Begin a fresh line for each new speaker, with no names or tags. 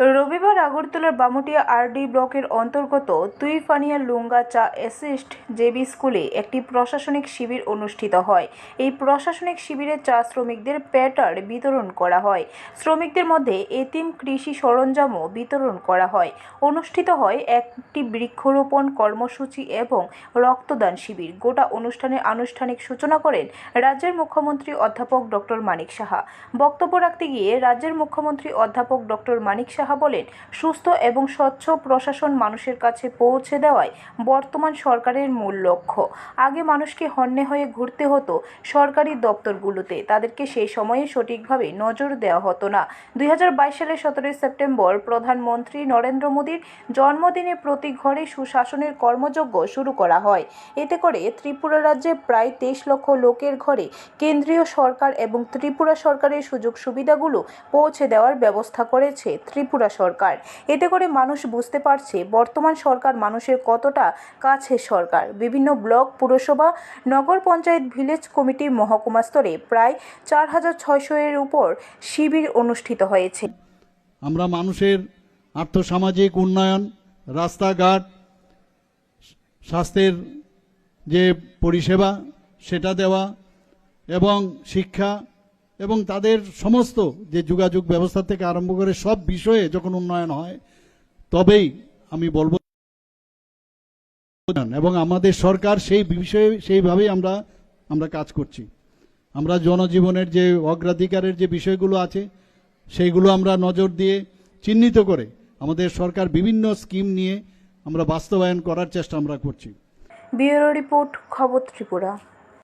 রবিবার আগরতলার বামুটিয়া আরডি ব্লকের অন্তর্গত তুইফানিয়া লুঙ্গা চা অ্যাসিস্ট জেবি স্কুলে একটি প্রশাসনিক শিবির অনুষ্ঠিত হয়। এই প্রশাসনিক শিবিরে চা শ্রমিকদের প্যাটার বিতরণ করা হয়। শ্রমিকদের মধ্যে এতিম কৃষি সরঞ্জামও বিতরণ করা হয়। অনুষ্ঠিত হয় একটি বৃক্ষরোপণ কর্মসূচি এবং রক্তদান শিবির। গোটা অনুষ্ঠানের আনুষ্ঠানিক সূচনা করেন রাজ্যের মুখ্যমন্ত্রী অধ্যাপক ডক্টর মানিক সাহা। বক্তব্য রাখতে গিয়ে রাজ্যের মুখ্যমন্ত্রী অধ্যাপক ডক্টর মানিক সাহা বলেন, সুস্থ এবং স্বচ্ছ প্রশাসন মানুষের কাছে পৌঁছে দেওয়াই বর্তমান সরকারের মূল লক্ষ্য। আগে মানুষকে হন্যে হয়ে ঘুরতে হতো সরকারি দপ্তরগুলোতে। তাদেরকে সেই সময়ে সঠিকভাবে নজর দেওয়া হতো না। দুই হাজার বাইশ সালের সতেরোই সেপ্টেম্বর প্রধানমন্ত্রী নরেন্দ্র মোদীর জন্মদিনে প্রতি ঘরে সুশাসনের কর্মযজ্ঞ শুরু করা হয়। এতে করে ত্রিপুরা রাজ্যে প্রায় তেইশ লক্ষ লোকের ঘরে কেন্দ্রীয় সরকার এবং ত্রিপুরা সরকারের সুযোগ সুবিধাগুলো পৌঁছে দেওয়ার ব্যবস্থা করেছে ত্রিপুরা সরকার। এতে করে মানুষ বুঝতে পারছে বর্তমান সরকার মানুষের কতটা কাছে সরকার। বিভিন্ন ব্লক, পুরসভা, নগর পঞ্চায়েত, ভিলেজ কমিটি, মহকুমা স্তরে প্রায় চার হাজার ছয়শো এর উপর শিবির অনুষ্ঠিত হয়েছে।
আমরা মানুষের আর্থসামাজিক উন্নয়ন, রাস্তাঘাট, স্বাস্থ্যের যে পরিষেবা, সেটা দেওয়া এবং শিক্ষা এবং তাদের সমস্ত যে যোগাযোগ ব্যবস্থা থেকে আরম্ভ করে সব বিষয়ে যখন উন্নয়ন হয়, তবেই আমি বলব এবং আমাদের সরকার সেই বিষয়ে সেইভাবেই আমরা আমরা কাজ করছি। আমরা জনজীবনের যে অগ্রাধিকারের যে বিষয়গুলো আছে, সেইগুলো আমরা নজর দিয়ে চিহ্নিত করে আমাদের সরকার বিভিন্ন স্কিম নিয়ে আমরা বাস্তবায়ন করার চেষ্টা আমরা করছি।
ব্যুরো রিপোর্ট, খবর ত্রিপুরা।